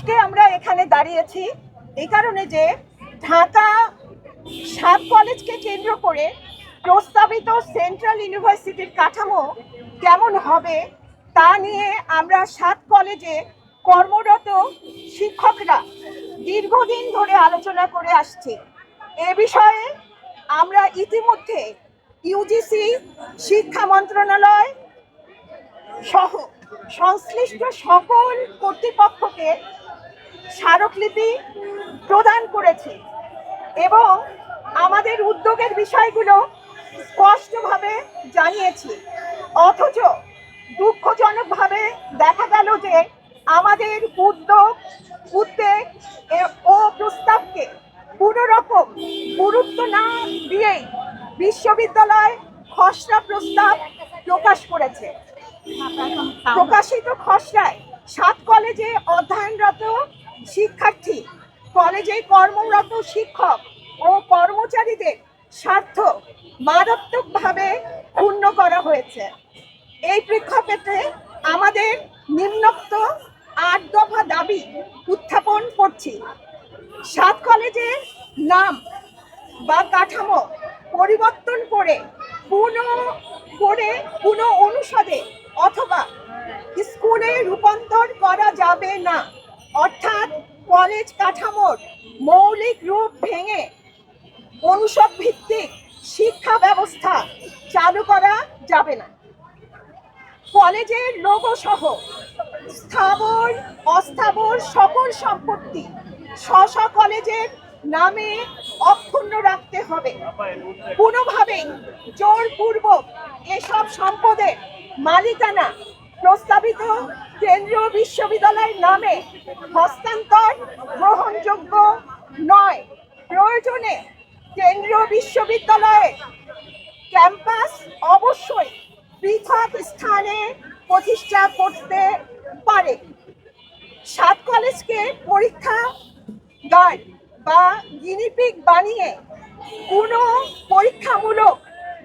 আজকে আমরা এখানে দাঁড়িয়েছি এই কারণে যে ঢাকা সাত কলেজকে কেন্দ্র করে প্রস্তাবিত সেন্ট্রাল ইউনিভার্সিটির কাঠামো কেমন হবে তা নিয়ে আমরা সাত কলেজে কর্মরত শিক্ষকরা দীর্ঘদিন ধরে আলোচনা করে আসছি। এ বিষয়ে আমরা ইতিমধ্যে ইউজিসি শিক্ষা মন্ত্রণালয় সহ সংশ্লিষ্ট সকল কর্তৃপক্ষকে স্মারকলিপি প্রদান করেছি এবং আমাদের উদ্যোগের বিষয়গুলো স্পষ্টভাবে জানিয়েছি। অথচ দুঃখজনকভাবে দেখা গেল যে আমাদের উদ্যোগ, উদ্বেগ ও প্রস্তাবকে কোনো রকম গুরুত্ব না দিয়েই বিশ্ববিদ্যালয় খসড়া প্রস্তাব প্রকাশ করেছে। প্রকাশিত খসড়ায় সাত কলেজে অধ্যয়নরত শিক্ষার্থী, কলেজে কর্মরত শিক্ষক ও কর্মচারীদের স্বার্থ মারাত্মকভাবে ক্ষুণ্ণ করা হয়েছে। এই প্রেক্ষাপটে আমাদের নিম্নোক্ত আট দফা দাবি উত্থাপন করছি। সাত কলেজের নাম বা কাঠামো পরিবর্তন করে অর্থাৎ কলেজ কাঠামোর মৌলিক রূপ ভেঙে অনুষদ ভিত্তিক শিক্ষা ব্যবস্থা চালু করা যাবে না। কলেজের লোগো সহ স্থাবর, অস্থাবর সকল সম্পত্তি স্ব কলেজের নামে অক্ষুণ্ণ রাখতে হবে। কোনোভাবেই জোরপূর্বক এসব সম্পদের মালিকানা প্রস্তাবিত কেন্দ্রীয় বিশ্ববিদ্যালয়ের নামে হস্তান্তর গ্রহণযোগ্য নয়। প্রয়োজনে কেন্দ্রীয় বিশ্ববিদ্যালয়ের ক্যাম্পাস অবশ্যই পৃথক স্থানে প্রতিষ্ঠা করতে পারে। সাত কলেজকে পরীক্ষা গার্ড বা গিনিপিক বানিয়ে কোনো পরীক্ষামূলক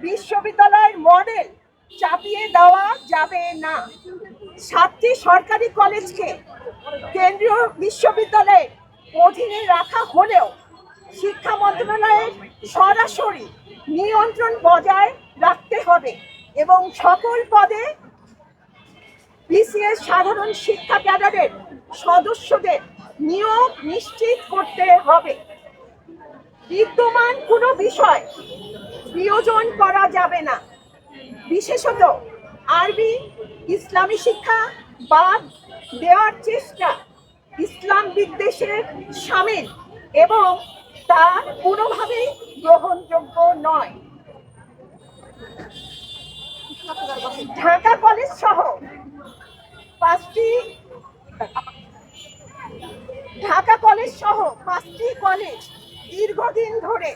বিশ্ববিদ্যালয়ের মডেল চাপিয়ে দেওয়া যাবে না। সাতটি সরকারি কলেজকে কেন্দ্রীয় বিশ্ববিদ্যালয়ের অধীনে রাখা হলেও শিক্ষা মন্ত্রণালয়ের সরাসরি নিয়ন্ত্রণ বজায় রাখতে হবে এবং সকল পদে বিসিএস সাধারণ শিক্ষা ক্যাডারের সদস্যদের নিয়োগ নিশ্চিত করতে হবে। বিদ্যমান কোনো বিষয় বিয়োজন করা যাবে না। বিশেষত আরবি, ইসলামী শিক্ষা বাদ দেওয়ার চেষ্টা ইসলাম বিদ্বেষের সামিল এবং তা কোনোভাবেই গ্রহণযোগ্য নয়। ঢাকা কলেজ সহ পাঁচটি ঢাকা কলেজ সহ পাঁচটি কলেজ দীর্ঘদিন ধরে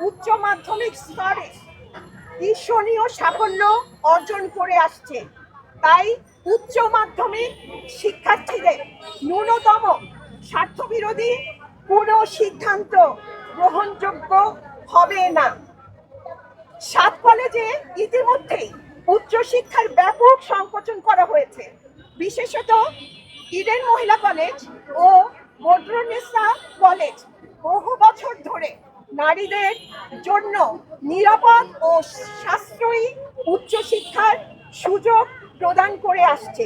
উচ্চ মাধ্যমিক স্তরে ঈর্ষণীয় সাফল্য অর্জন করে আসছে। তাই উচ্চ মাধ্যমিক শিক্ষার্থীদের ন্যূনতম স্বার্থবিরোধী কোনো সিদ্ধান্ত গ্রহণযোগ্য হবে না। সাত কলেজে ইতিমধ্যেই উচ্চশিক্ষার ব্যাপক সংকোচন করা হয়েছে। বিশেষত ইডেন মহিলা কলেজ ও মদ্রনেসা কলেজ বহু বছর ধরে নারীদের জন্য নিরাপদ ও সাশ্রয়ী উচ্চশিক্ষার সুযোগ প্রদান করে আসছে।